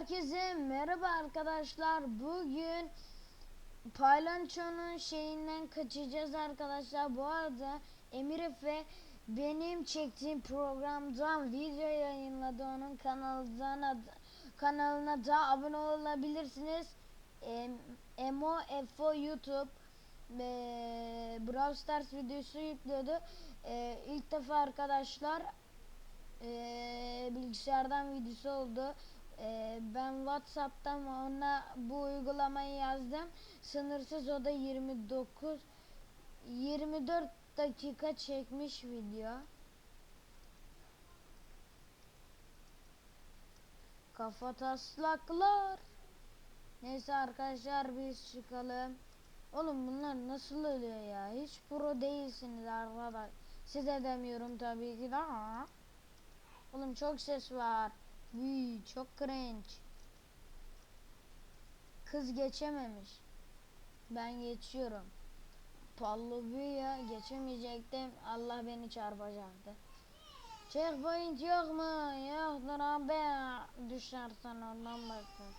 Herkese merhaba arkadaşlar. Bugün Paylanço'nun şeyinden kaçacağız arkadaşlar. Bu arada Emir Efe benim çektiğim programdan video yayınladı. Onun kanalından kanalına da abone olabilirsiniz. Em, Emo Efo YouTube e, Brawl Stars videosu yüklüyordu. E, ilk defa arkadaşlar e, bilgisayardan videosu oldu. Ee, ben WhatsApp'tan ona bu uygulamayı yazdım. Sınırsız o da 29 24 dakika çekmiş video. Kafa taslaklar. Neyse arkadaşlar biz çıkalım. Oğlum bunlar nasıl oluyor ya? Hiç pro değilsiniz arkadaş. Size demiyorum tabii ki de. Oğlum çok ses var. Vii çok cringe. Kız geçememiş. Ben geçiyorum. Pallo ya geçemeyecektim. Allah beni çarpacaktı. Checkpoint yok mu? Yoktur abi. Düşersen ondan bakın.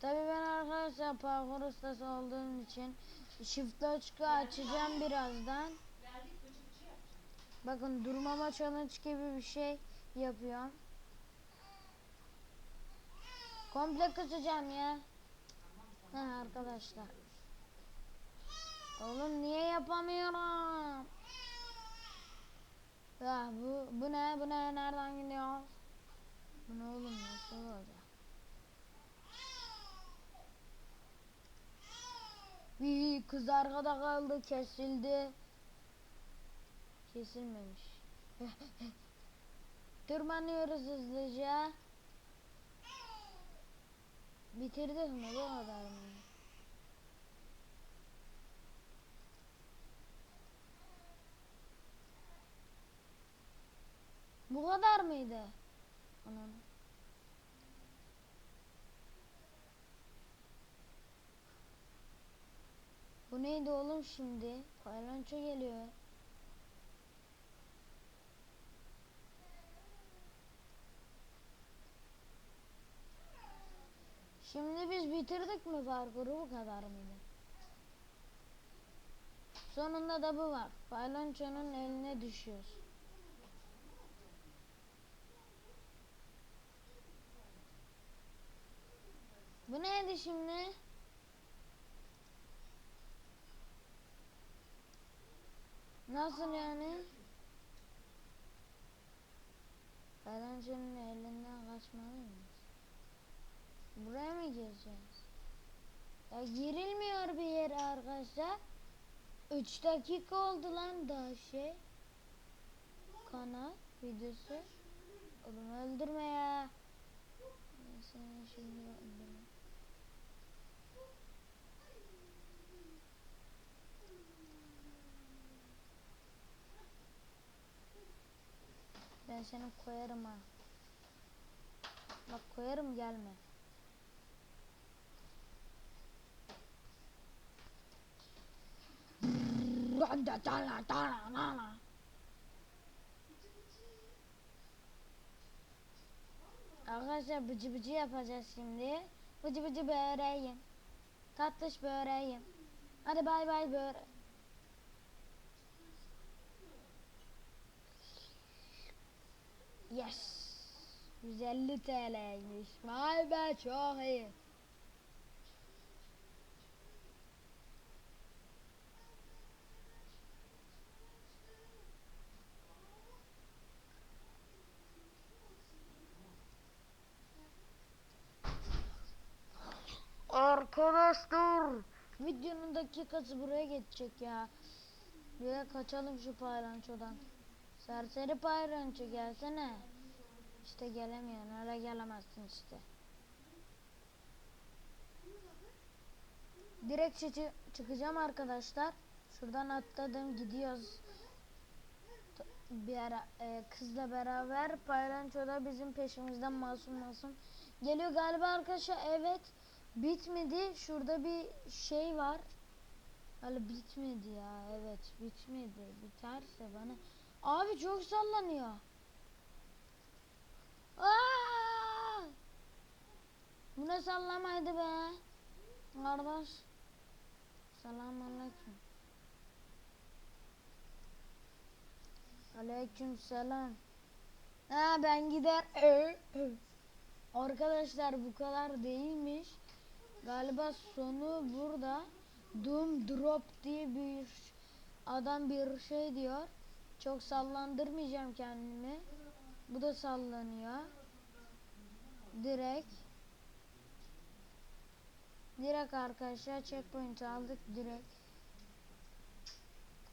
Tabii ben arkadaşlar parkur ustası olduğum için shift açıkı açacağım birazdan. Bakın durmama challenge gibi bir şey yapıyorum. Komple kısacağım ya. Ha arkadaşlar. Oğlum niye yapamıyorum? Ya bu bu ne? Bu ne? Nereden gidiyor? Bu ne oğlum nasıl olacak? Bir kız arkada kaldı, kesildi. Kesilmemiş. Tırmanıyoruz hızlıca. Bitirdik mi bu kadar mı? Bu kadar mıydı? Anam. Bu neydi oğlum şimdi? Paylanço geliyor. Şimdi biz bitirdik mi parkuru bu kadar mıydı? Sonunda da bu var. Paylançonun eline düşüyoruz. Bu neydi şimdi? Nasıl yani? Paylançonun elinden kaçmalıyız. Buraya mı gireceğiz? Ya girilmiyor bir yere arkadaşlar. 3 dakika oldu lan daha şey. Kanal videosu. Oğlum öldürme ya. Seni şimdi öldürme. Ben seni koyarım ha. Bak koyarım gelme. Arkadaşlar bıcı bıcı yapacağız şimdi. Bıcı bıcı böreğim. Tatlış böreğim. Hadi bay bay böre. Yes. 150 TL'ymiş. Vay be çok iyi. Arkadaşlar videonun dakikası buraya geçecek ya. Buraya kaçalım şu paylançodan. Serseri paylanço gelsene. İşte gelemiyorsun öyle gelemezsin işte. Direkt çı- çıkacağım arkadaşlar. Şuradan atladım gidiyoruz. Bir ara e, kızla beraber paylanço da bizim peşimizden masum masum geliyor galiba arkadaşlar evet bitmedi şurada bir şey var Öyle bitmedi ya evet bitmedi biterse bana abi çok sallanıyor Aa! Böyle sallamaydı be. Kardeş. Selamünaleyküm. Aleyküm selam. Ha ben gider. Arkadaşlar bu kadar değilmiş. Galiba sonu burada. Doom Drop diye bir adam bir şey diyor. Çok sallandırmayacağım kendimi. Bu da sallanıyor. Direkt. Direkt arkadaşlar checkpoint aldık direkt.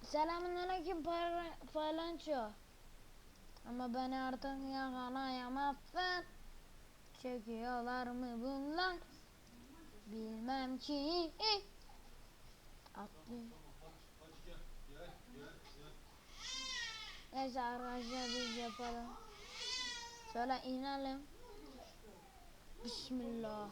Selamünaleyküm Falanço. Ama beni artık yakalayamazsın. Çekiyorlar mı bunlar? Bilmem ki. Atlı. Neyse arkadaşlar biz yapalım. Şöyle inelim. Bismillah.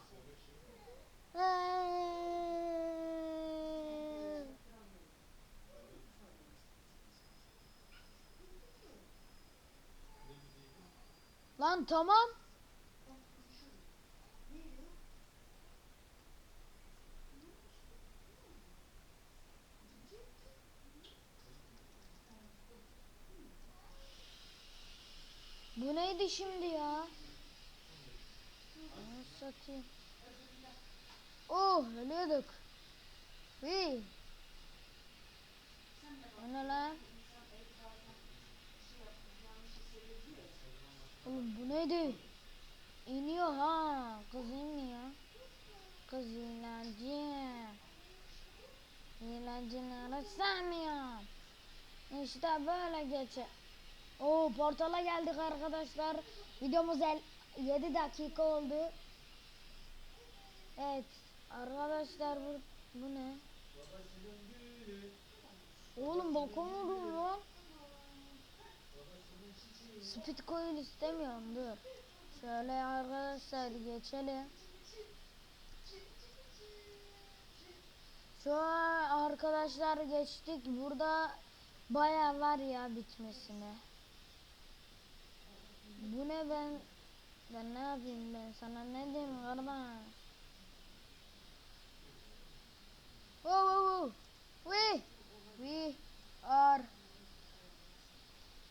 Lan tamam. Neydi şimdi ya? Anasını satayım. Oh ölüyorduk. Hii. O ne lan? Oğlum bu neydi? İniyor ha. Kız inmiyor. Kız inancı. İnancını sevmiyorum. İşte böyle geçer. Oo portala geldik arkadaşlar. Videomuz el 7 dakika oldu. Evet arkadaşlar bu, bu ne? Oğlum bakamadım lan. Speed coil istemiyorum dur. Şöyle arkadaşlar geçelim. Şu arkadaşlar geçtik. Burada baya var ya bitmesine. Bu ne ben ben ne yapayım ben sana ne diyeyim kardeş? Whoa, whoa, whoa. We, we are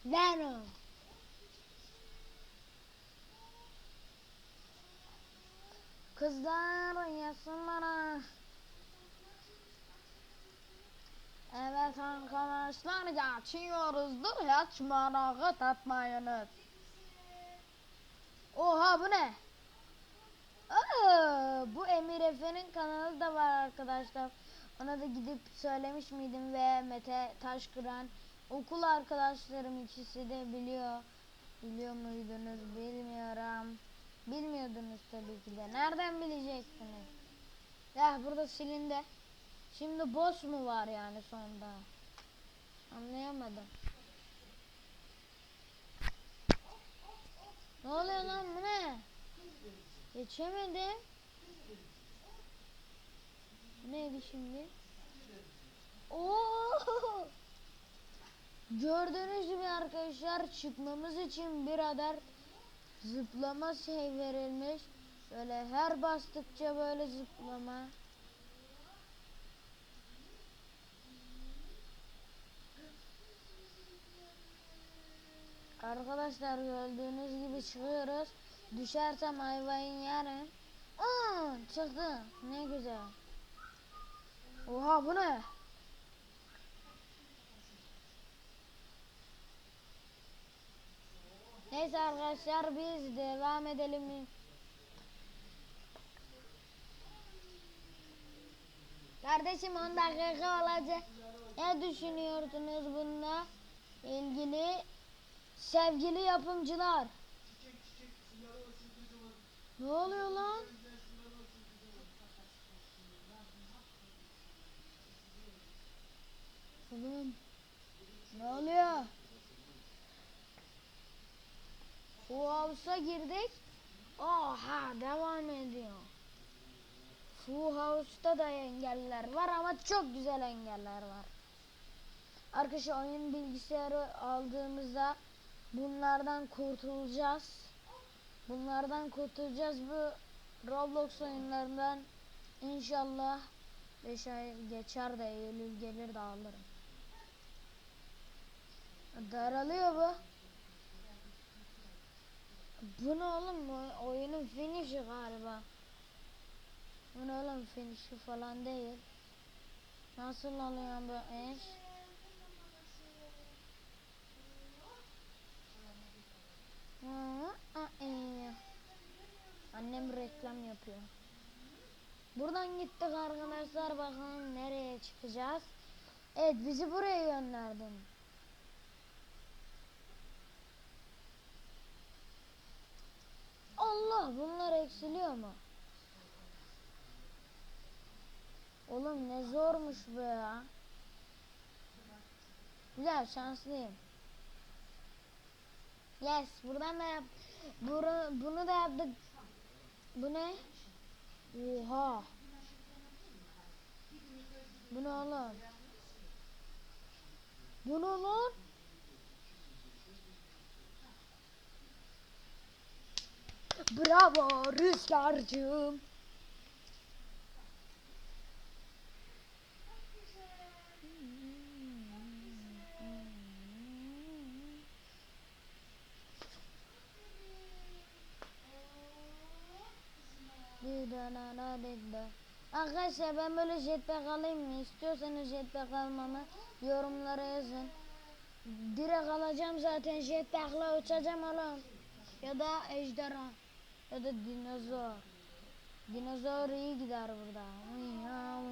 Venom. Kızlar yasın bana. Evet arkadaşlar geçiyoruzdur hiç merak etmeyiniz. Oha bu ne? Aa, bu Emir Efe'nin kanalı da var arkadaşlar. Ona da gidip söylemiş miydim ve Mete Taşkıran okul arkadaşlarım ikisi de biliyor. Biliyor muydunuz bilmiyorum. Bilmiyordunuz tabii ki de. Nereden bileceksiniz? Ya burada silindi. Şimdi boss mu var yani sonda? Anlayamadım. Ne oluyor lan bu ne? Geçemedim. Neydi şimdi? Oo! Gördüğünüz gibi arkadaşlar çıkmamız için bir adet zıplama şey verilmiş. Böyle her bastıkça böyle zıplama. Arkadaşlar gördüğünüz gibi çıkıyoruz. Düşersem ayvayı yerim. Aa, çıktı. Ne güzel. Oha bu ne? Neyse arkadaşlar biz devam edelim. Kardeşim 10 dakika olacak. Ne düşünüyorsunuz bununla ilgili sevgili yapımcılar? Ne oluyor lan? Oğlum ne oluyor? Bu House'a girdik. Oha devam ediyor. Full House'ta da engeller var ama çok güzel engeller var. Arkadaşlar oyun bilgisayarı aldığımızda bunlardan kurtulacağız. Bunlardan kurtulacağız. Bu Roblox oyunlarından inşallah 5 ay geçer de Eylül gelir de alırım. Daralıyor bu. Bu ne oğlum bu oyunun finish'i galiba. Bu ne oğlum finish'i falan değil. Nasıl alıyor bu iş? Annem reklam yapıyor. Buradan gittik arkadaşlar bakalım nereye çıkacağız. Evet bizi buraya gönderdin. Allah bunlar eksiliyor mu? Oğlum ne zormuş bu ya. Güzel şanslıyım. Yes buradan da yap. Bunu, bunu da yaptık. Bu ne? Oha. Bu ne oğlum? Bu ne lan? Bravo Rüzgar'cığım. Arkadaşlar ben böyle jetpack alayım mı? İstiyorsanız jetpack almamı yorumlara yazın. Direkt alacağım zaten jetpack'la uçacağım oğlum. Ya da ejderha. Ya da dinozor. Dinozor iyi gider burada. Miyav,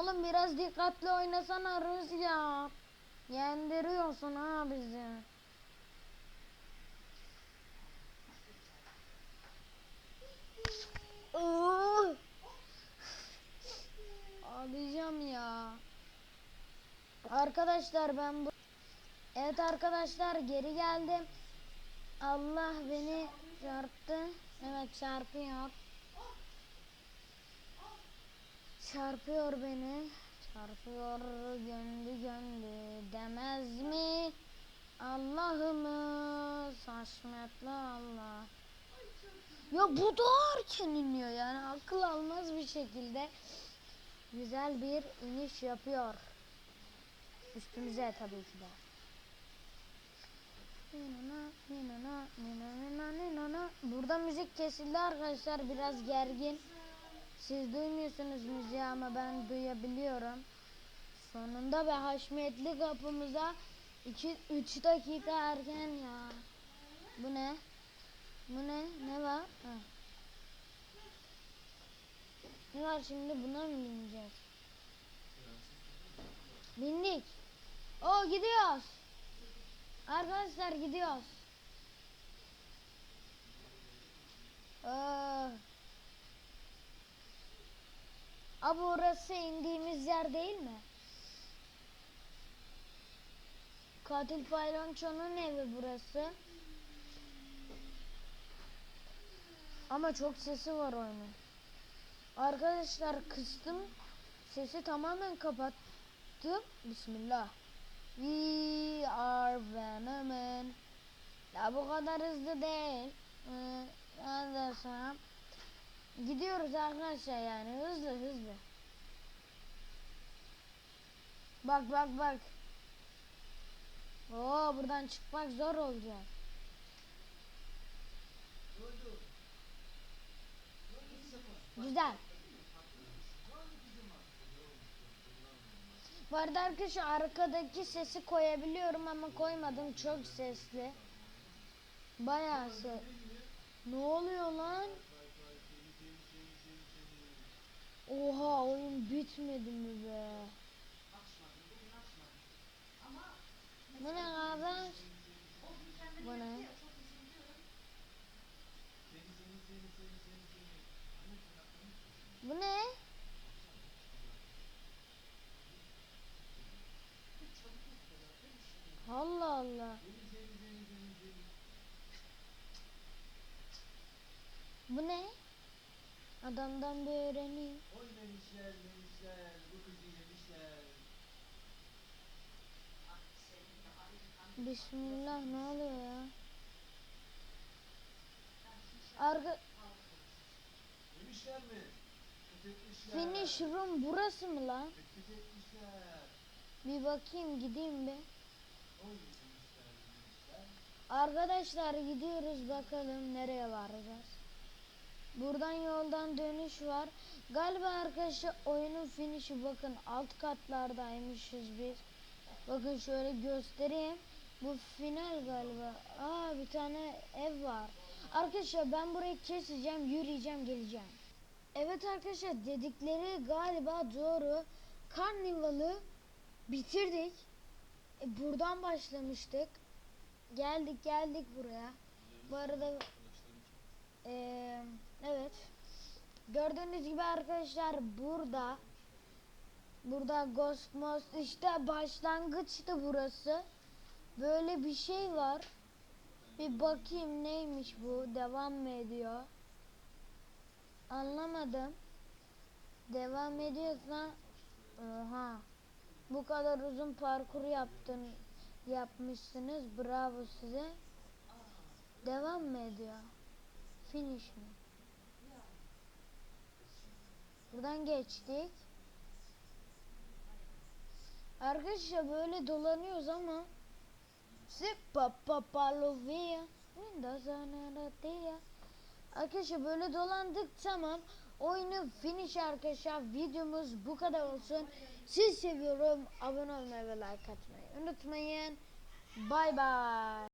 Oğlum biraz dikkatli oynasana Rüzgar. Yendiriyorsun ha bizi. Ağlayacağım ya. Arkadaşlar ben bu... Evet arkadaşlar geri geldim. Allah beni çarptı. Evet çarpıyor. Çarpıyor beni. Çarpıyor göndü göndü demez mi? Allah'ımız haşmetli Allah. Ya bu da erken iniyor yani akıl almaz bir şekilde güzel bir iniş yapıyor. Üstümüze tabii ki de. Burada müzik kesildi arkadaşlar biraz gergin. Siz duymuyorsunuz müziği ama ben duyabiliyorum. Sonunda ve haşmetli kapımıza 2-3 dakika erken ya. Bu ne? Bu ne? Ne var? Ha. Ne var şimdi buna mı bineceğiz? Bindik. O gidiyoruz. Arkadaşlar gidiyoruz. Ee, Abi orası indiğimiz yer değil mi? Katil Paylanço'nun evi burası. Ama çok sesi var oyunun. Arkadaşlar kıstım. Sesi tamamen kapattım. Bismillah. We are Venom'ın. Ya bu kadar hızlı değil. Ee, ne desem. Gidiyoruz arkadaşlar yani hızlı hızlı. Bak bak bak. Oo buradan çıkmak zor olacak. Güzel. Bu arada arkadaşlar arkadaki sesi koyabiliyorum ama koymadım çok sesli. Bayağı ses. Ne oluyor lan? Oha oyun bitmedi mi be? Bu ne kardeş? Bu ne? Bu ne? Allah Allah. Bu ne? Ha, Adamdan bir öğreneyim. Oy memişler memişler bu kızı yemişler. Bismillah ne oluyor ya? Arka Yemişler mi? Finish room burası mı lan? Bir bakayım gideyim yemişler. Arkadaşlar gidiyoruz bakalım nereye varacağız. Buradan yoldan dönüş var. Galiba arkadaşlar oyunun finişi bakın alt katlardaymışız biz. Bakın şöyle göstereyim. Bu final galiba. Aa bir tane ev var. Arkadaşlar ben burayı keseceğim, yürüyeceğim, geleceğim. Evet arkadaşlar dedikleri galiba doğru. Karnivalı bitirdik. E, buradan başlamıştık. Geldik geldik buraya. Bu arada eee, evet. Gördüğünüz gibi arkadaşlar burada burada Ghost Most işte başlangıçtı burası. Böyle bir şey var. Bir bakayım neymiş bu? Devam mı ediyor? Anlamadım. Devam ediyorsa oha. Bu kadar uzun parkur yaptın yapmışsınız. Bravo size. Devam mı ediyor? Finish mi? Buradan geçtik. Arkadaşlar böyle dolanıyoruz ama Sipa papalovia Arkadaşlar böyle dolandık tamam. Oyunu finish arkadaşlar videomuz bu kadar olsun. Siz seviyorum. Abone olmayı ve like atmayı unutmayın. Bay bay